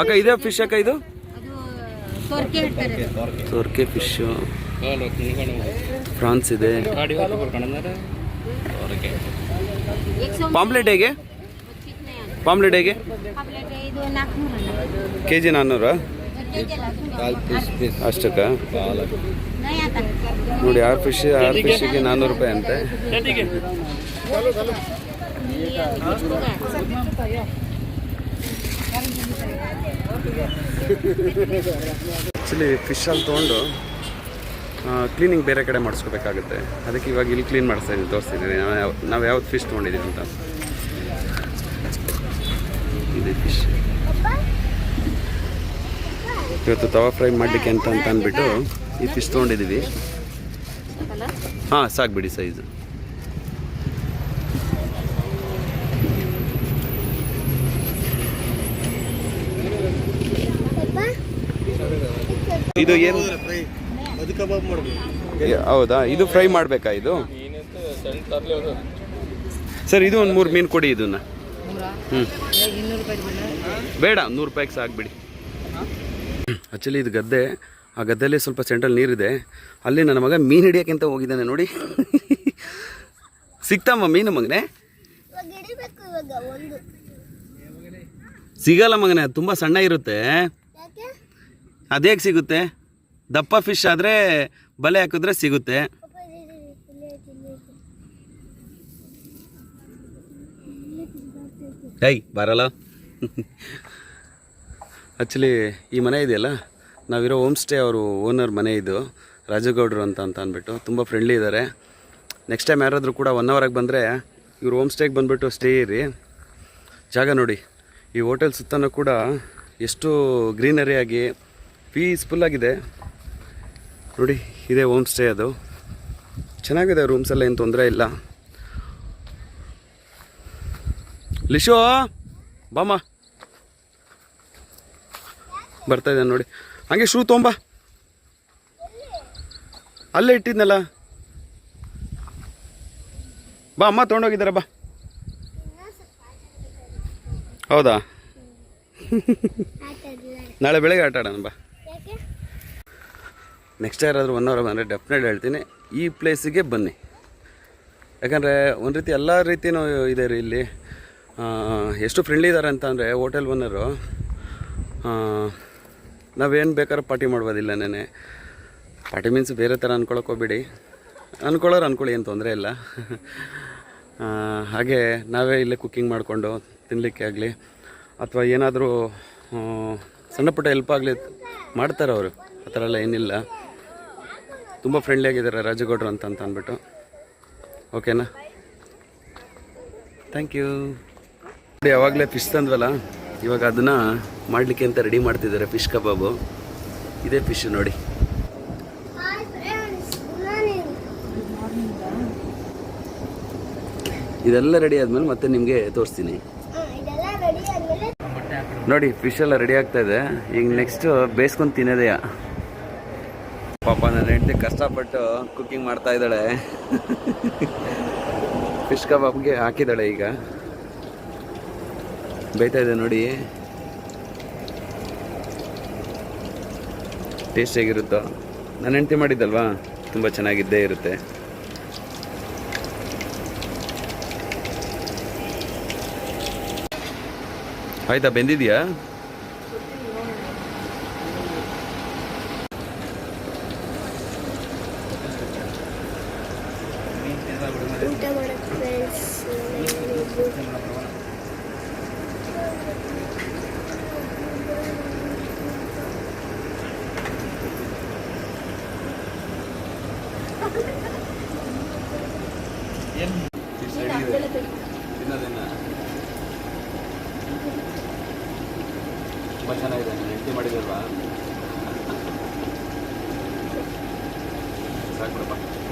ಅಕ್ಕ ಇದೆ ಫಿಶ್ ಅಕ್ಕ ಇದು? ಅದು ಸೋರ್ಕೆ ಫಿಶ್ ಫ್ರಾನ್ಸ್ ಇದೆ. ಪಾಂಪ್ಲೆಟ್ ಹೇಗೆ ಪಾಂಪ್ಲೆಟ್ ಹೇಗೆ? ಕೆ ಜಿ ನಾನ್ನೂರ? ಅಷ್ಟಕ್ಕ? ನೋಡಿ ಆರು ಫಿಶ್ ಆರು ಫಿಶ್ಗೆ ನಾನ್ನೂರು ರೂಪಾಯಿ ಅಂತೆ. ಆ್ಯಕ್ಚುಲಿ ಫಿಶಲ್ಲಿ ತೊಗೊಂಡು ಕ್ಲೀನಿಂಗ್ ಬೇರೆ ಕಡೆ ಮಾಡಿಸ್ಕೋಬೇಕಾಗುತ್ತೆ. ಅದಕ್ಕೆ ಇವಾಗ ಇಲ್ಲಿ ಕ್ಲೀನ್ ಮಾಡಿಸ್ತಾ ಇದ್ದೀನಿ ತೋರಿಸ್ತಿದ್ದೀನಿ ನಾವು ಯಾವ ನಾವು ಯಾವ್ದು ಫಿಶ್ ತೊಗೊಂಡಿದ್ದೀವಿ ಅಂತ. ಇದೆ ಫಿಶ್ ಇವತ್ತು ತವಾ ಫ್ರೈ ಮಾಡಲಿಕ್ಕೆ ಅಂತ ಅಂತ ಅಂದ್ಬಿಟ್ಟು ಈ ಫಿಶ್ ತೊಗೊಂಡಿದ್ದೀವಿ ಹಾಂ ಸಾಕು ಬಿಡಿ ಸೈಜು ಇದು ಏನು ಹೌದಾ? ಇದು ಫ್ರೈ ಮಾಡಬೇಕಾ ಇದು? ಸರ್ ಇದು ಒಂದು ಮೂರು ಮೀನು ಕೊಡಿ ಇದನ್ನ. ಹ್ಞೂ ಬೇಡ ನೂರು ರೂಪಾಯಿಗೆ ಸಾಕ್ಬಿಡಿ. ಆ್ಯಕ್ಚುಲಿ ಇದು ಗದ್ದೆ. ಆ ಗದ್ದೆಯಲ್ಲಿ ಸ್ವಲ್ಪ ಸೆಂಟ್ರಲ್ ನೀರಿದೆ. ಅಲ್ಲಿ ನನ್ನ ಮಗ ಮೀನು ಹಿಡಿಯೋಕ್ಕಿಂತ ಹೋಗಿದ್ದಾನೆ ನೋಡಿ. ಸಿಗ್ತಮ್ಮ ಮೀನು ಮಗನೇ? ಸಿಗಲ್ಲ ಮಗನೇ ಅದು ತುಂಬ ಸಣ್ಣ ಇರುತ್ತೆ. ಅದೇಗೆ ಸಿಗುತ್ತೆ? ದಪ್ಪ ಫಿಶ್ ಆದರೆ ಬಲೆ ಹಾಕಿದ್ರೆ ಸಿಗುತ್ತೆ. ಹೇಯ್ ಬರಲ್ಲ. ಆ್ಯಕ್ಚುಲಿ ಈ ಮನೆ ಇದೆಯಲ್ಲ? ನಾವಿರೋ ಹೋಮ್ ಸ್ಟೇ ಅವರು ಓನರ್ ಮನೆ ಇದು, ರಾಜಗೌಡರು ಅಂತ ಅಂತ ಅಂದ್ಬಿಟ್ಟು ತುಂಬ ಫ್ರೆಂಡ್ಲಿ ಇದ್ದಾರೆ ನೆಕ್ಸ್ಟ್ ಟೈಮ್ ಯಾರಾದರೂ ಕೂಡ ಒನ್ ಅವರಾಗಿ ಬಂದರೆ ಇವರು ಹೋಮ್ ಸ್ಟೇಗೆ ಬಂದುಬಿಟ್ಟು ಸ್ಟೇ ಇರಿ. ಜಾಗ ನೋಡಿ. ಈ ಹೋಟೆಲ್ ಸುತ್ತನೂ ಕೂಡ ಎಷ್ಟು ಗ್ರೀನರಿ ಆಗಿ ಪೀಸ್ಫುಲ್ಲಾಗಿದೆ ನೋಡಿ ಇದೇ ಹೋಮ್ ಸ್ಟೇ ಅದು. ಚೆನ್ನಾಗಿದೆ ರೂಮ್ಸ್ ಎಲ್ಲ ಏನು ತೊಂದರೆ ಇಲ್ಲ. ಲಿಶೋ ಬಾಮ ಬರ್ತಾ ಇದ್ದಾನೆ ನೋಡಿ. ಹಂಗೆ ಶೂ ತೊಂಬ. ಅಲ್ಲೇ ಇಟ್ಟಿದ್ನಲ್ಲ. ಬಾ ಅಮ್ಮ ತೊಗೊಂಡೋಗಿದ್ದಾರೆ ಬಾ. ಹೌದಾ? ನಾಳೆ ಬೆಳಗ್ಗೆ ಆಟ ಆಡೋಣ ಬಾ. ನೆಕ್ಸ್ಟ್ ಯಾರಾದರೂ ಒನ್ ಅವರ್ ಬಂದರೆ ಡೆಫಿನೆಟ್ ಹೇಳ್ತೀನಿ. ಈ ಪ್ಲೇಸಿಗೆ ಬನ್ನಿ. ಯಾಕಂದರೆ ಒಂದು ರೀತಿ ಎಲ್ಲ ರೀತಿಯೂ ಇದೆ ರೀ ಇಲ್ಲಿ. ಎಷ್ಟು ಫ್ರೆಂಡ್ಲಿ ಇದ್ದಾರೆ ಅಂತ ಅಂದರೆ ಹೋಟೆಲ್ ಓನರು ನಾವೇನು ಬೇಕಾದ್ರೂ ಪಾರ್ಟಿ ಮಾಡ್ಬೋದಿಲ್ಲ ನೆನೆ ಪಾರ್ಟಿ ಮೀನ್ಸ್ ಬೇರೆ ಥರ ಅಂದ್ಕೊಳಕ್ಕೆ ಹೋಗ್ಬೇಡಿ. ಅಂದ್ಕೊಳ್ಳೋರು ಅಂದ್ಕೊಳ್ಳಿ ಏನು ತೊಂದರೆ ಇಲ್ಲ. ಹಾಗೆ ನಾವೇ ಇಲ್ಲೇ ಕುಕ್ಕಿಂಗ್ ಮಾಡಿಕೊಂಡು ತಿನ್ನಲಿಕ್ಕೆ ಆಗಲಿ. ಅಥವಾ ಏನಾದರೂ ಸಣ್ಣ ಪುಟ್ಟ ಹೆಲ್ಪ್ ಆಗಲಿ ಮಾಡ್ತಾರೆ ಅವರು ಆ ಥರ ಎಲ್ಲ ಏನಿಲ್ಲ. ತುಂಬ ಫ್ರೆಂಡ್ಲಿ ಆಗಿದ್ದಾರೆ ರಾಜಗೌಡ್ರು ಅಂತ ಅಂತ ಅಂದ್ಬಿಟ್ಟು. ಓಕೆನಾ ಥ್ಯಾಂಕ್ ಯು ನೋಡಿ, ಯಾವಾಗಲೇ ಫಿಶ್ ತಂದ್ವಲ್ಲ, ಇವಾಗ ಅದನ್ನು ಮಾಡಲಿಕ್ಕೆ ಅಂತ ರೆಡಿ ಮಾಡ್ತಿದ್ದಾರೆ ಫಿಶ್ ಕಬಾಬು. ಇದೇ ಫಿಶ್ ನೋಡಿ. ಇದೆಲ್ಲ ರೆಡಿ ಆದಮೇಲೆ ಮತ್ತೆ ನಿಮಗೆ ತೋರಿಸ್ತೀನಿ. ನೋಡಿ ಫಿಶ್ ಎಲ್ಲ ರೆಡಿ ಆಗ್ತಾ ಇದೆ. ಈಗ ನೆಕ್ಸ್ಟ್ ಬೇಯಿಸ್ಕೊಂಡು ತಿನ್ನೋದೆಯಾ ಹೆಂಡತಿ ಕಷ್ಟಪಟ್ಟು ಕುಕ್ಕಿಂಗ್ ಮಾಡ್ತಾ ಇದ್ದಾಳೆ. ಫಿಶ್ ಕಬಾಬ್ಗೆ ಹಾಕಿದ್ದಾಳೆ ಈಗ. ಬೇಯ್ತಾ ಇದೆ ನೋಡಿ. ಟೇಸ್ಟ್ ಹೇಗಿರುತ್ತೋ. ನನ್ನ ಹೆಂಡತಿ ಮಾಡಿದ್ದಲ್ವಾ? ತುಂಬ ಚೆನ್ನಾಗಿದ್ದೇ ಇರುತ್ತೆ. ಆಯ್ತಾ, ಬೆಂದಿದೆಯಾ? ಊಟ ಮಾಡಕ್ಕೆ ಫ್ರೆಂಡ್ಸ್ ಚೆನ್ನಾಗಿದೆ ಹೆಂಡತಿ ಮಾಡಿದಲ್ವಾ ಸಾಕು